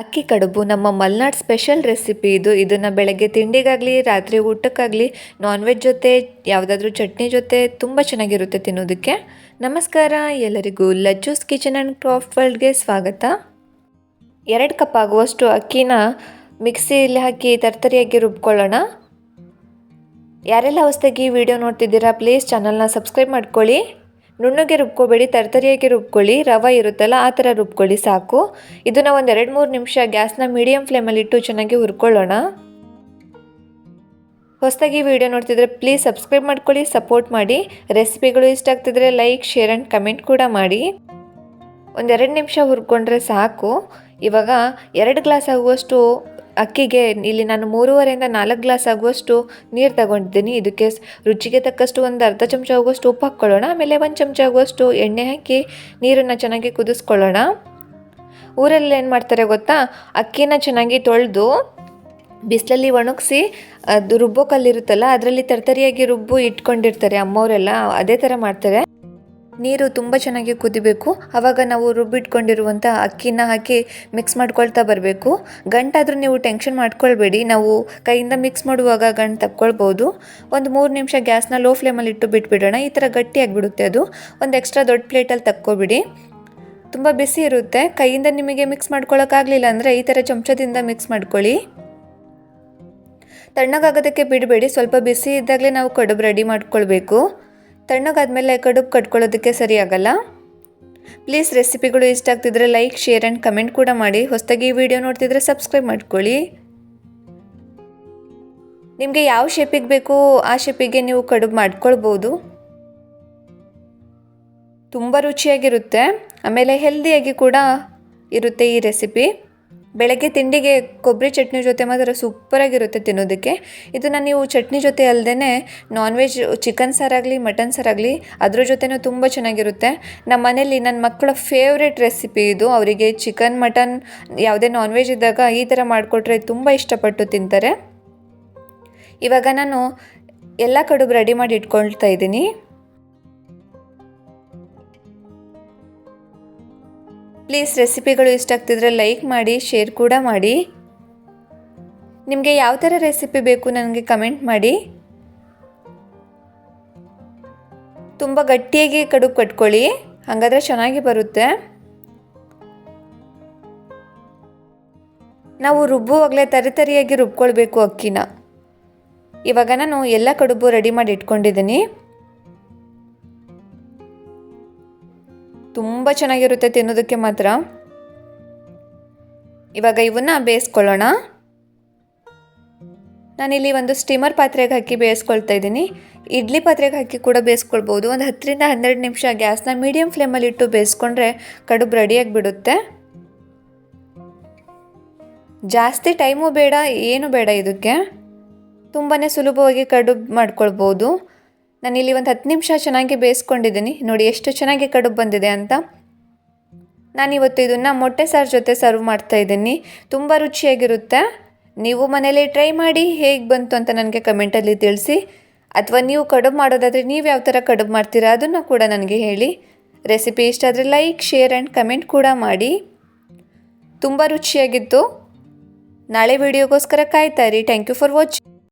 ಅಕ್ಕಿ ಕಡುಬು, ನಮ್ಮ ಮಲ್ನಾಡ್ ಸ್ಪೆಷಲ್ ರೆಸಿಪಿ ಇದು. ಇದನ್ನು ಬೆಳಗ್ಗೆ ತಿಂಡಿಗಾಗಲಿ, ರಾತ್ರಿ ಊಟಕ್ಕಾಗಲಿ ನಾನ್ ವೆಜ್ ಜೊತೆ, ಯಾವುದಾದ್ರೂ ಚಟ್ನಿ ಜೊತೆ ತುಂಬ ಚೆನ್ನಾಗಿರುತ್ತೆ ತಿನ್ನೋದಕ್ಕೆ. ನಮಸ್ಕಾರ, ಎಲ್ಲರಿಗೂ ಲಜ್ಜೂಸ್ ಕಿಚನ್ ಆ್ಯಂಡ್ ಕ್ರಾಫ್ಟ್ ವರ್ಲ್ಡ್ಗೆ ಸ್ವಾಗತ. ಎರಡು ಕಪ್ ಆಗುವಷ್ಟು ಅಕ್ಕಿನ ಮಿಕ್ಸಿಯಲ್ಲಿ ಹಾಕಿ ತರ್ತರಿಯಾಗಿ ರುಬ್ಕೊಳ್ಳೋಣ. ಯಾರೆಲ್ಲ ಹೊಸದಾಗಿ ವಿಡಿಯೋ ನೋಡ್ತಿದ್ದೀರಾ, ಪ್ಲೀಸ್ ಚಾನಲ್ನ ಸಬ್ಸ್ಕ್ರೈಬ್ ಮಾಡ್ಕೊಳ್ಳಿ. ನುಣ್ಣಗೆ ರುಬ್ಕೋಬೇಡಿ, ತರ್ತರಿಯಾಗಿ ರುಬ್ಕೊಳ್ಳಿ, ರವೆ ಇರುತ್ತಲ್ಲ ಆ ಥರ ರುಬ್ಕೊಳ್ಳಿ ಸಾಕು. ಇದನ್ನು ಒಂದು ಎರಡು ಮೂರು ನಿಮಿಷ ಗ್ಯಾಸ್ನ ಮೀಡಿಯಮ್ ಫ್ಲೇಮಲ್ಲಿ ಇಟ್ಟು ಚೆನ್ನಾಗಿ ಹುರ್ಕೊಳ್ಳೋಣ. ಹೊಸದಾಗಿ ವಿಡಿಯೋ ನೋಡ್ತಿದ್ರೆ ಪ್ಲೀಸ್ ಸಬ್ಸ್ಕ್ರೈಬ್ ಮಾಡ್ಕೊಳ್ಳಿ, ಸಪೋರ್ಟ್ ಮಾಡಿ. ರೆಸಿಪಿಗಳು ಇಷ್ಟ ಆಗ್ತಿದ್ರೆ ಲೈಕ್, ಶೇರ್ ಆ್ಯಂಡ್ ಕಮೆಂಟ್ ಕೂಡ ಮಾಡಿ. ಒಂದೆರಡು ನಿಮಿಷ ಹುರ್ಕೊಂಡ್ರೆ ಸಾಕು. ಇವಾಗ ಎರಡು ಗ್ಲಾಸ್ ಆಗುವಷ್ಟು ಅಕ್ಕಿಗೆ ಇಲ್ಲಿ ನಾನು ಮೂರುವರೆಯಿಂದ ನಾಲ್ಕು ಗ್ಲಾಸ್ ಆಗುವಷ್ಟು ನೀರು ತಗೊಂಡಿದ್ದೀನಿ. ಇದಕ್ಕೆ ರುಚಿಗೆ ತಕ್ಕಷ್ಟು ಒಂದು ಅರ್ಧ ಚಮಚ ಆಗುವಷ್ಟು ಉಪ್ಪು ಹಾಕ್ಕೊಳ್ಳೋಣ. ಆಮೇಲೆ ಒಂದು ಚಮಚ ಆಗುವಷ್ಟು ಎಣ್ಣೆ ಹಾಕಿ ನೀರನ್ನು ಚೆನ್ನಾಗಿ ಕುದಿಸ್ಕೊಳ್ಳೋಣ. ಊರಲ್ಲಿ ಏನು ಮಾಡ್ತಾರೆ ಗೊತ್ತಾ? ಅಕ್ಕಿನ ಚೆನ್ನಾಗಿ ತೊಳೆದು ಬಿಸಿಲಲ್ಲಿ ಒಣಗಿಸಿ, ಅದು ರುಬ್ಬೋ ಕಲ್ಲಿರುತ್ತಲ್ಲ ಅದರಲ್ಲಿ ತರ್ತರಿಯಾಗಿ ರುಬ್ಬು ಇಟ್ಕೊಂಡಿರ್ತಾರೆ ಅಮ್ಮವರೆಲ್ಲ ಅದೇ ಥರ ಮಾಡ್ತಾರೆ. ನೀರು ತುಂಬ ಚೆನ್ನಾಗಿ ಕುದಿಬೇಕು. ಆವಾಗ ನಾವು ರುಬ್ಬಿಟ್ಕೊಂಡಿರುವಂಥ ಅಕ್ಕಿನ ಹಾಕಿ ಮಿಕ್ಸ್ ಮಾಡ್ಕೊಳ್ತಾ ಬರಬೇಕು. ಗಂಟಾದರೂ ನೀವು ಟೆನ್ಷನ್ ಮಾಡ್ಕೊಳ್ಬೇಡಿ. ನಾವು ಕೈಯಿಂದ ಮಿಕ್ಸ್ ಮಾಡುವಾಗ ಗಂಟು ತಕ್ಕೊಳ್ಬೋದು. ಒಂದು ಮೂರು ನಿಮಿಷ ಗ್ಯಾಸ್ನ ಲೋ ಫ್ಲೇಮಲ್ಲಿ ಇಟ್ಟು ಬಿಟ್ಬಿಡೋಣ. ಈ ಥರ ಗಟ್ಟಿಯಾಗಿಬಿಡುತ್ತೆ ಅದು. ಒಂದು ಎಕ್ಸ್ಟ್ರಾ ದೊಡ್ಡ ಪ್ಲೇಟಲ್ಲಿ ತಕ್ಕೊಬಿಡಿ. ತುಂಬ ಬಿಸಿ ಇರುತ್ತೆ. ಕೈಯಿಂದ ನಿಮಗೆ ಮಿಕ್ಸ್ ಮಾಡ್ಕೊಳ್ಳೋಕ್ಕಾಗಲಿಲ್ಲ ಅಂದರೆ ಈ ಥರ ಚಮಚದಿಂದ ಮಿಕ್ಸ್ ಮಾಡ್ಕೊಳ್ಳಿ. ತಣ್ಣಗಾಗೋದಕ್ಕೆ ಬಿಡಬೇಡಿ. ಸ್ವಲ್ಪ ಬಿಸಿ ಇದ್ದಾಗಲೇ ನಾವು ಕಡುಬು ರೆಡಿ ಮಾಡ್ಕೊಳ್ಬೇಕು. ತಣ್ಣಗಾದ್ಮೇಲೆ ಕಡುಬು ಕಟ್ಕೊಳ್ಳೋದಕ್ಕೆ ಸರಿಯಾಗಲ್ಲ? ಪ್ಲೀಸ್ ರೆಸಿಪಿಗಳು ಇಷ್ಟ ಆಗ್ತಿದ್ರೆ ಲೈಕ್, ಶೇರ್ ಆ್ಯಂಡ್ ಕಮೆಂಟ್ ಕೂಡ ಮಾಡಿ. ಹೊಸದಾಗಿ ಈ ವಿಡಿಯೋ ನೋಡ್ತಿದ್ರೆ ಸಬ್ಸ್ಕ್ರೈಬ್ ಮಾಡ್ಕೊಳ್ಳಿ. ನಿಮಗೆ ಯಾವ ಶೇಪಿಗೆ ಬೇಕು ಆ ಶೇಪಿಗೆ ನೀವು ಕಡುಬು ಮಾಡ್ಕೊಳ್ಬೋದು. ತುಂಬ ರುಚಿಯಾಗಿರುತ್ತೆ. ಆಮೇಲೆ ಹೆಲ್ದಿಯಾಗಿ ಕೂಡ ಇರುತ್ತೆ ಈ ರೆಸಿಪಿ ಬೆಳಗ್ಗೆ ತಿಂಡಿಗೆ ಕೊಬ್ಬರಿ ಚಟ್ನಿ ಜೊತೆ ಮಾತ್ರ ಸೂಪರಾಗಿರುತ್ತೆ ತಿನ್ನೋದಕ್ಕೆ. ಇದನ್ನು ನೀವು ಚಟ್ನಿ ಜೊತೆ ಅಲ್ಲದೆ ನಾನ್ ವೆಜ್ ಚಿಕನ್ ಸಾರಾಗಲಿ ಮಟನ್ ಸಾರಾಗಲಿ ಅದ್ರ ಜೊತೆನೂ ತುಂಬ ಚೆನ್ನಾಗಿರುತ್ತೆ. ನಮ್ಮ ಮನೇಲಿ ನನ್ನ ಮಕ್ಕಳ ಫೇವ್ರೆಟ್ ರೆಸಿಪಿ ಇದು. ಅವರಿಗೆ ಚಿಕನ್ ಮಟನ್ ಯಾವುದೇ ನಾನ್ ವೆಜ್ ಇದ್ದಾಗ ಈ ಥರ ಮಾಡಿಕೊಟ್ರೆ ತುಂಬ ಇಷ್ಟಪಟ್ಟು ತಿಂತಾರೆ. ಇವಾಗ ನಾನು ಎಲ್ಲ ಕಡುಬು ರೆಡಿ ಮಾಡಿ ಇಟ್ಕೊಳ್ತಾ ಇದ್ದೀನಿ. ಪ್ಲೀಸ್ ರೆಸಿಪಿಗಳು ಇಷ್ಟ ಆಗ್ತಿದ್ರೆ ಲೈಕ್ ಮಾಡಿ, ಶೇರ್ ಕೂಡ ಮಾಡಿ. ನಿಮಗೆ ಯಾವ ಥರ ರೆಸಿಪಿ ಬೇಕು ನನಗೆ ಕಮೆಂಟ್ ಮಾಡಿ. ತುಂಬ ಗಟ್ಟಿಯಾಗಿ ಕಡುಬು ಕಟ್ಕೊಳ್ಳಿ, ಹಾಗಾದರೆ ಚೆನ್ನಾಗಿ ಬರುತ್ತೆ. ನಾವು ರುಬ್ಬುವಾಗಲೇ ತರಿತರಿಯಾಗಿ ರುಬ್ಕೊಳ್ಬೇಕು ಅಕ್ಕಿನ. ಇವಾಗ ನಾನು ಎಲ್ಲ ಕಡುಬು ರೆಡಿ ಮಾಡಿ ಇಟ್ಕೊಂಡಿದ್ದೀನಿ. ತುಂಬ ಚೆನ್ನಾಗಿರುತ್ತೆ ತಿನ್ನೋದಕ್ಕೆ ಮಾತ್ರ. ಇವಾಗ ಇವನ್ನ ಬೇಯಿಸ್ಕೊಳ್ಳೋಣ. ನಾನಿಲ್ಲಿ ಒಂದು ಸ್ಟೀಮರ್ ಪಾತ್ರೆಗೆ ಹಾಕಿ ಬೇಯಿಸ್ಕೊಳ್ತಾ ಇದ್ದೀನಿ. ಇಡ್ಲಿ ಪಾತ್ರೆಗೆ ಹಾಕಿ ಕೂಡ ಬೇಯಿಸ್ಕೊಳ್ಬೋದು. ಒಂದು ಹತ್ತರಿಂದ ಹನ್ನೆರಡು ನಿಮಿಷ ಗ್ಯಾಸ್ನ ಮೀಡಿಯಮ್ ಫ್ಲೇಮಲ್ಲಿ ಇಟ್ಟು ಬೇಯಿಸ್ಕೊಂಡ್ರೆ ಕಡುಬು ರೆಡಿಯಾಗಿ ಬಿಡುತ್ತೆ. ಜಾಸ್ತಿ ಟೈಮು ಬೇಡ, ಏನು ಬೇಡ ಇದಕ್ಕೆ. ತುಂಬಾ ಸುಲಭವಾಗಿ ಕಡುಬು ಮಾಡ್ಕೊಳ್ಬೋದು. ನಾನಿಲ್ಲಿ ಒಂದು ಹತ್ತು ನಿಮಿಷ ಚೆನ್ನಾಗಿ ಬೇಯಿಸ್ಕೊಂಡಿದ್ದೀನಿ. ನೋಡಿ ಎಷ್ಟು ಚೆನ್ನಾಗಿ ಕಡುಬು ಬಂದಿದೆ ಅಂತ. ನಾನಿವತ್ತು ಇದನ್ನು ಮೊಟ್ಟೆ ಸಾರು ಜೊತೆ ಸರ್ವ್ ಮಾಡ್ತಾ ಇದ್ದೀನಿ. ತುಂಬ ರುಚಿಯಾಗಿರುತ್ತೆ. ನೀವು ಮನೇಲಿ ಟ್ರೈ ಮಾಡಿ ಹೇಗೆ ಬಂತು ಅಂತ ನನಗೆ ಕಮೆಂಟಲ್ಲಿ ತಿಳಿಸಿ. ಅಥವಾ ನೀವು ಕಡುಬು ಮಾಡೋದಾದರೆ ನೀವು ಯಾವ ಥರ ಕಡುಬು ಮಾಡ್ತೀರಾ ಅದನ್ನು ಕೂಡ ನನಗೆ ಹೇಳಿ. ರೆಸಿಪಿ ಇಷ್ಟ ಆದರೆ ಲೈಕ್, ಶೇರ್ ಆ್ಯಂಡ್ ಕಮೆಂಟ್ ಕೂಡ ಮಾಡಿ. ತುಂಬ ರುಚಿಯಾಗಿತ್ತು. ನಾಳೆ ವಿಡಿಯೋಗೋಸ್ಕರ ಕಾಯ್ತಾ ಇರಿ. Thank you for watching